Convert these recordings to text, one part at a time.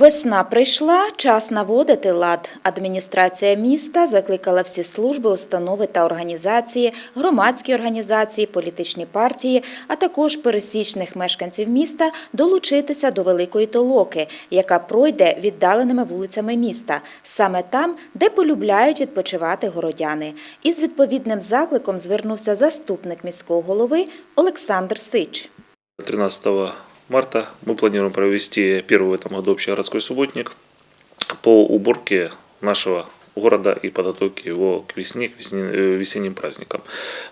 Весна прийшла, час наводити лад. Адміністрація міста закликала всі служби, установи та організації, громадські організації, політичні партії, а також пересічних мешканців міста долучитися до великої толоки, яка пройде віддаленими вулицями міста, саме там, де полюбляють відпочивати городяни. Із відповідним закликом звернувся заступник міського голови Олександр Сич. 13 марта мы планируем провести первый в этом году общегородской субботник по уборке нашего города и подготовке его к весне, к э, весенним праздникам.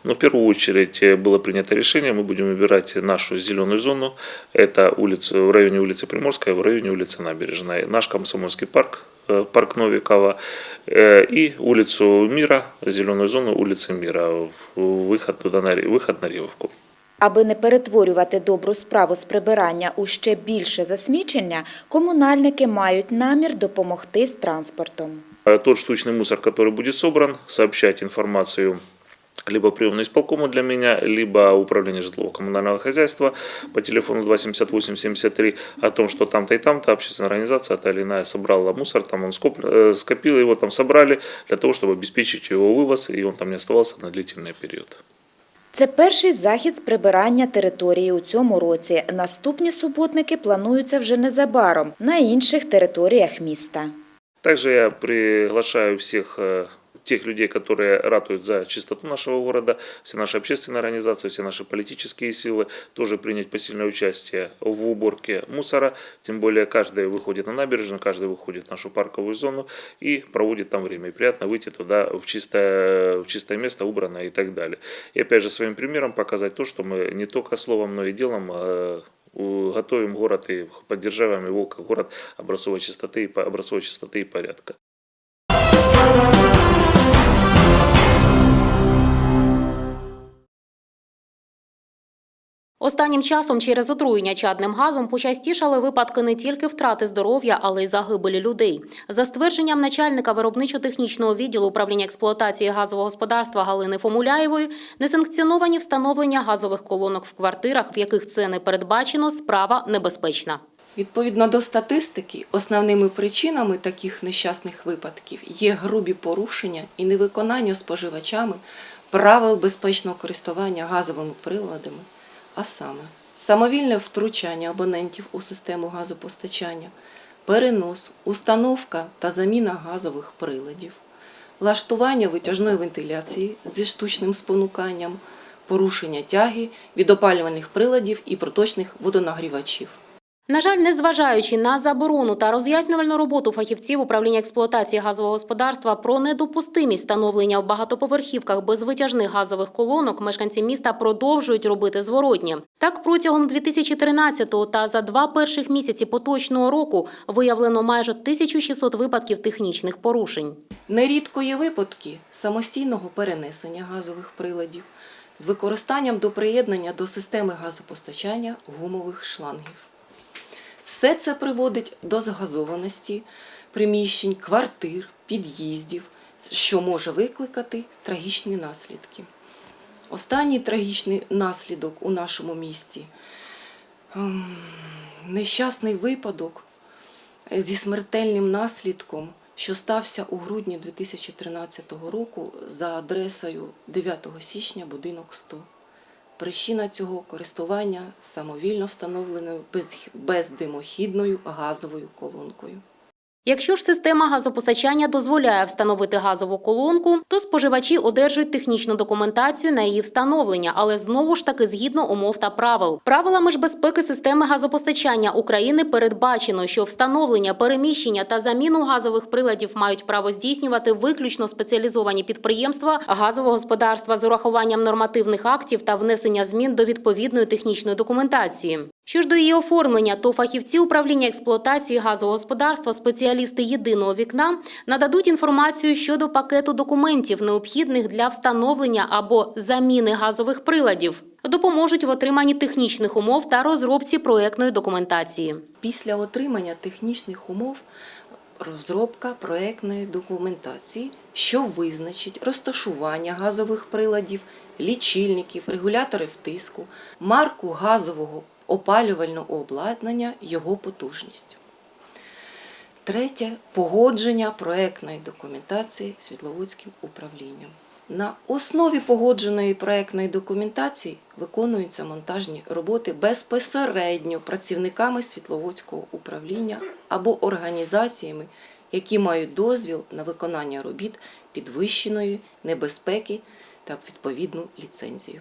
Но в первую очередь э, было принято решение, мы будем выбирать нашу зеленую зону. Это улица, в районе улицы Приморская, в районе улицы Набережная. Наш Комсомольский парк, э, парк Новикова и улицу Мира, зеленую зону улицы Мира, выход, туда на, выход на Ревовку. Аби не перетворювати добру справу з прибирання у ще більше засмічення, комунальники мають намір допомогти з транспортом. Э, Тот штучный мусор, который будет собран, сообщать информацию либо приемный исполкому для меня, либо управление жилого-коммунального хозяйства по телефону 278-73 о том, что там-то и там-то общественная организация, та или иная, собрала мусор, там он скоп- э, скопил, его там собрали для того, чтобы обеспечить его вывоз, и он там не оставался на длительный период. Це перший захід з прибирання території у цьому році. Наступні суботники плануються вже незабаром на інших територіях міста. Также я приглашаю всех э, тех людей, которые ратуют за чистоту нашего города, все наши общественные организации, все наши политические силы, тоже принять посильное участие в уборке мусора. Тем более каждый выходит на набережную, каждый выходит в нашу парковую зону и проводит там время. И приятно выйти туда в чистое, в чистое место, убранное и так далее. И опять же своим примером показать то, что мы не только словом, но и делом э, готовим город и поддерживаем его как город образцовой чистоты, и образцовой чистоты и порядка. Останнім часом через отруєння чадним газом почастішали випадки не тільки втрати здоров'я, але й загибелі людей. За ствердженням начальника виробничо-технічного відділу управління експлуатації газового господарства Галини Фомуляєвої, несанкціоновані встановлення газових колонок в квартирах, в яких це не передбачено, справа небезпечна. Відповідно до статистики, основними причинами таких нещасних випадків є грубі порушення і невиконання споживачами правил безпечного користування газовими приладами, а саме самовільне втручання абонентів у систему газопостачання, перенос, установка та заміна газових приладів, влаштування витяжної вентиляції зі штучним спонуканням, порушення тяги від опалювальних приладів і проточних водонагрівачів. На жаль, незважаючи на заборону та роз'яснювальну роботу фахівців управління експлуатації газового господарства про недопустимість встановлення в багатоповерхівках безвитяжних газових колонок, мешканці міста продовжують робити зворотнє. Так, протягом 2013-го та за два перших місяці поточного року виявлено майже 1600 випадків технічних порушень. Нерідко є випадки самостійного перенесення газових приладів з використанням до приєднання до системи газопостачання гумових шлангів. Все це приводить до згазованості приміщень, квартир, під'їздів, що може викликати трагічні наслідки. Останній трагічний наслідок у нашому місті ем, нещасний випадок зі смертельним наслідком, що стався у грудні 2013 року за адресою 9 січня, будинок 100. Причина цього користування самовільно встановленою бездимохідною газовою колонкою. Якщо ж система газопостачання дозволяє встановити газову колонку, то споживачі одержують технічну документацію на її встановлення, але знову ж таки згідно умов та правил. Правилами ж безпеки системи газопостачання України передбачено, що встановлення, переміщення та заміну газових приладів мають право здійснювати виключно спеціалізовані підприємства газового господарства з урахуванням нормативних актів та внесення змін до відповідної технічної документації. Що ж до її оформлення, то фахівці управління експлуатації газового господарства, спеціалісти єдиного вікна нададуть інформацію щодо пакету документів, необхідних для встановлення або заміни газових приладів. Допоможуть в отриманні технічних умов та розробці проектної документації. Після отримання технічних умов розробка проектної документації, що визначить розташування газових приладів, лічильників, регуляторів тиску, марку газового опалювального обладнання, його потужність. Третє погодження проектної документації Світловодським управлінням. На основі погодженої проектної документації виконуються монтажні роботи безпосередньо працівниками Світловодського управління або організаціями, які мають дозвіл на виконання робіт підвищеної небезпеки та відповідну ліцензію.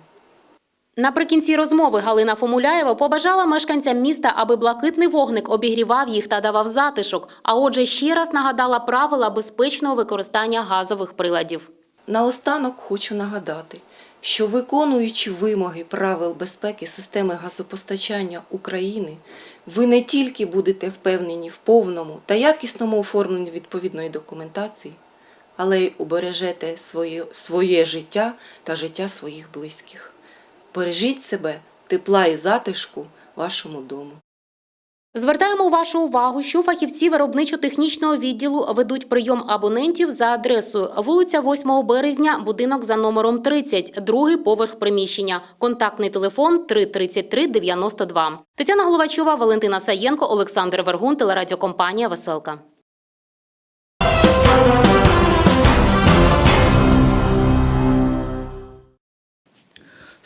Наприкінці розмови Галина Фомуляєва побажала мешканцям міста, аби блакитний вогник обігрівав їх та давав затишок. А отже, ще раз нагадала правила безпечного використання газових приладів. Наостанок хочу нагадати, що виконуючи вимоги правил безпеки системи газопостачання України, ви не тільки будете впевнені в повному та якісному оформленні відповідної документації, але й убережете своє, своє життя та життя своїх близьких. Бережіть себе, тепла і затишку вашому дому. Звертаємо вашу увагу, що фахівці виробничо-технічного відділу ведуть прийом абонентів за адресою вулиця 8 березня, будинок за номером 30, другий поверх приміщення. Контактний телефон 333 92. Тетяна Головачова, Валентина Саєнко, Олександр Вергун, телерадіокомпанія Веселка.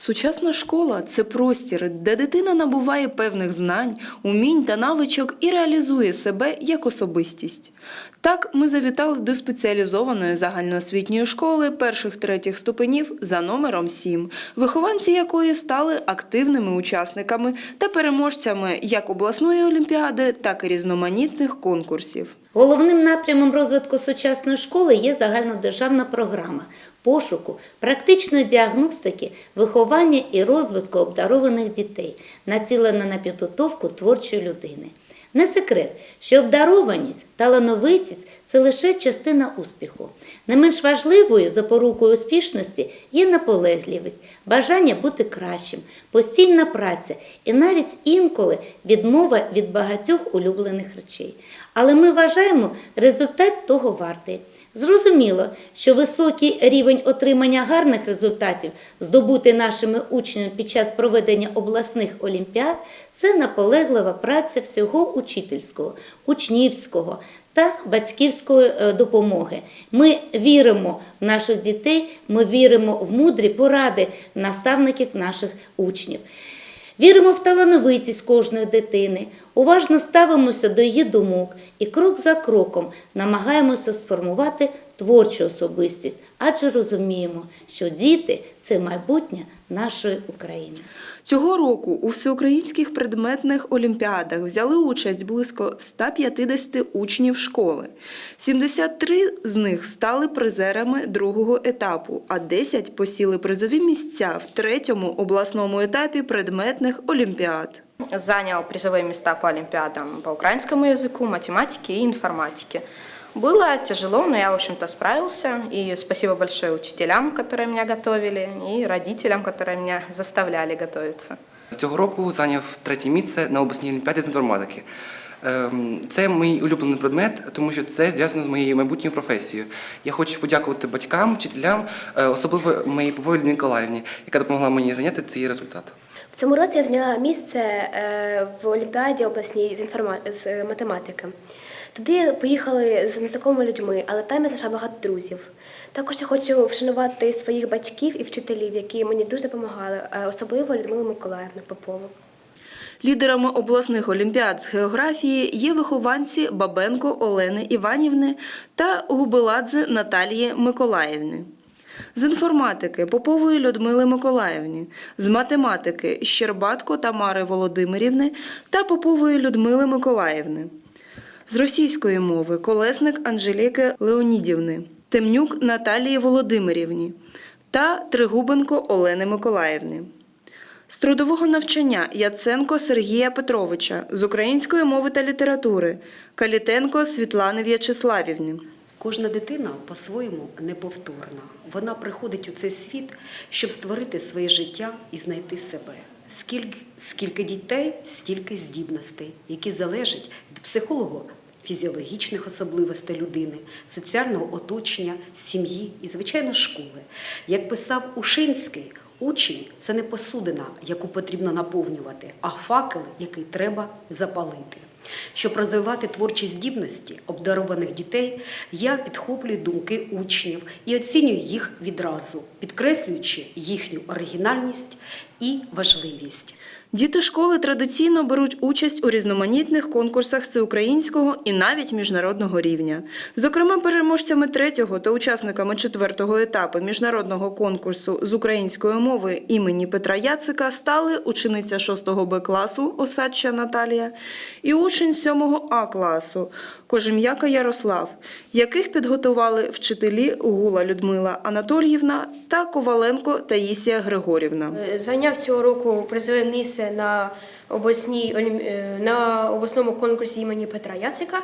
Сучасна школа це простір, де дитина набуває певних знань, умінь та навичок і реалізує себе як особистість. Так, ми завітали до спеціалізованої загальноосвітньої школи перших третіх ступенів за номером 7, вихованці якої стали активними учасниками та переможцями як обласної олімпіади, так і різноманітних конкурсів. Головним напрямом розвитку сучасної школи є загальнодержавна програма пошуку, практичної діагностики, виховання і розвитку обдарованих дітей, націлена на підготовку творчої людини. Не секрет, що обдарованість, талановитість це лише частина успіху. Не менш важливою запорукою успішності є наполегливість, бажання бути кращим, постійна праця і навіть інколи відмова від багатьох улюблених речей. Але ми вважаємо результат того вартий. Зрозуміло, що високий рівень отримання гарних результатів, здобути нашими учнями під час проведення обласних олімпіад, це наполеглива праця всього учительського, учнівського та батьківської е, допомоги. Ми віримо в наших дітей, ми віримо в мудрі поради наставників наших учнів. Віримо в талановитість кожної дитини, уважно ставимося до її думок і крок за кроком намагаємося сформувати творчу особистість, адже розуміємо, що діти це майбутнє нашої України. Цього року у всеукраїнських предметних олімпіадах взяли участь близько 150 учнів школи. 73 з них стали призерами другого етапу, а 10 посіли призові місця в третьому обласному етапі предметних олімпіад. занял призовые места по олимпиадам по украинскому языку, математике и информатике. Было тяжело, но я, в общем-то, справился. И спасибо большое учителям, которые меня готовили, и родителям, которые меня заставляли готовиться. Цього року зайняв третє місце на обласній олімпіаді з інформатики. Ем, Це мій улюблений предмет, тому що це зв'язано з моєю майбутньою професією. Я хочу подякувати батькам, вчителям, е, особливо моїй Попові Людмилі Миколаївні, яка допомогла мені зайняти цей результат. В цьому році я зайняла місце е, в Олімпіаді обласній з, інформа... з е, математики. Туди поїхали з незнайомими людьми, але там я знайшла багато друзів. Також я хочу вшанувати своїх батьків і вчителів, які мені дуже допомагали, е, особливо Людмилу Миколаївну Попову. Лідерами обласних олімпіад з географії є вихованці Бабенко Олени Іванівни та Губеладзе Наталії Миколаївни. З інформатики Попової Людмили Миколаївні, з математики Щербатко Тамари Володимирівни та Попової Людмили Миколаївни. З російської мови Колесник Анжеліки Леонідівни, Темнюк Наталії Володимирівні та Тригубенко Олени Миколаївни. З трудового навчання Яценко Сергія Петровича, з української мови та літератури Калітенко Світлани В'ячеславівни. Кожна дитина по-своєму неповторна. Вона приходить у цей світ, щоб створити своє життя і знайти себе. Скільки, скільки дітей, стільки здібностей, які залежать від психолого фізіологічних особливостей людини, соціального оточення, сім'ї і, звичайно, школи. Як писав Ушинський, учень це не посудина, яку потрібно наповнювати, а факел, який треба запалити. Щоб розвивати творчі здібності обдарованих дітей, я підхоплюю думки учнів і оцінюю їх відразу, підкреслюючи їхню оригінальність і важливість. Діти школи традиційно беруть участь у різноманітних конкурсах всеукраїнського і навіть міжнародного рівня. Зокрема, переможцями третього та учасниками четвертого етапу міжнародного конкурсу з української мови імені Петра Яцика стали учениця 6 Б класу Осадча Наталія і учень 7 А класу Кожем'яка Ярослав, яких підготували вчителі Гула Людмила Анатоліївна та Коваленко Таїсія Григорівна. Е, Зайняв цього року призове місце на, обласній, е, на обласному конкурсі імені Петра Яцика.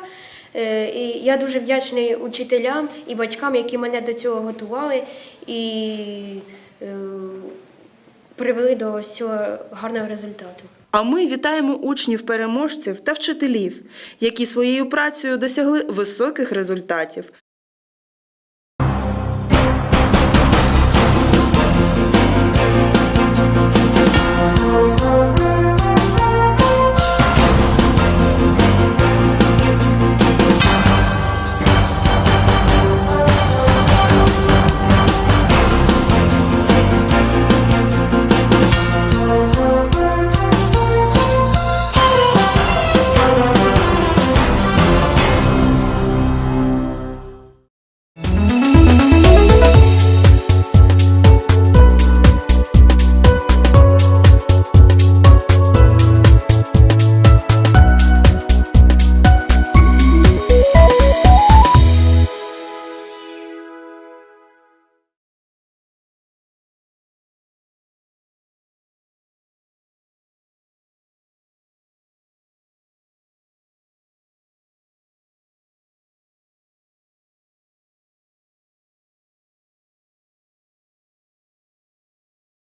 І я дуже вдячний учителям і батькам, які мене до цього готували і е, привели до цього гарного результату. А ми вітаємо учнів-переможців та вчителів, які своєю працею досягли високих результатів.